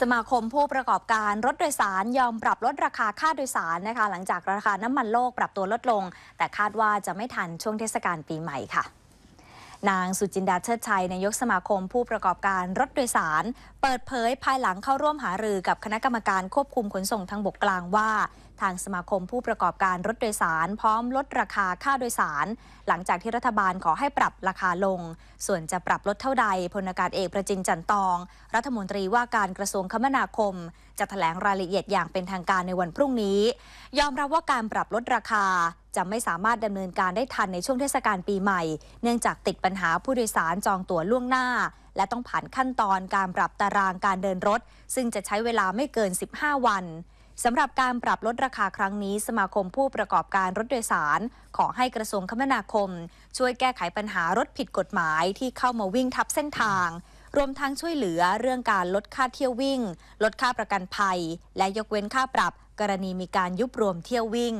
สมาคมผู้ประกอบการรถโดยสารยอมปรับลดราคาค่าโดยสารนะคะ หลังจากราคาน้ำมันโลกปรับตัวลดลง แต่คาดว่าจะไม่ทันช่วงเทศกาลปีใหม่ค่ะ นางสุจินดาเชิดชัยนายกสมาคมผู้ประกอบการรถโดยสาร เปิดเผยภายหลังเข้าร่วมหารือกับคณะกรรมการควบคุมขนส่งทางบกกลางว่า ทางสมาคมผู้ประกอบการรถโดยสาร พร้อมลดราคาค่าโดยสาร หลังจากที่รัฐบาลขอให้ปรับราคาลง ส่วนจะปรับลดเท่าใดพลอากาศเอกประจินจันตอง รัฐมนตรีว่าการกระทรวงคมนาคม จะแถลงรายละเอียดอย่างเป็นทางการในวันพรุ่งนี้ ยอมรับว่าการปรับลดราคาจะไม่สามารถดำเนินการได้ทันในช่วงเทศกาลปีใหม่ เนื่องจากติดปัญหาผู้โดยสารจองตั๋วล่วงหน้า และต้องผ่านขั้นตอนการปรับตารางการเดินรถ ซึ่งจะใช้เวลาไม่เกิน 15 วันสำหรับการปรับลดราคาครั้งนี้ สมาคมผู้ประกอบการรถโดยสาร ขอให้กระทรวงคมนาคม ช่วยแก้ไขปัญหารถผิดกฎหมายที่เข้ามาวิ่งทับเส้นทาง รวมทั้งช่วยเหลือเรื่องการลดค่าเที่ยววิ่ง ลดค่าประกันภัย และยกเว้นค่าปรับ กรณีมีการยุบรวมเที่ยววิ่ง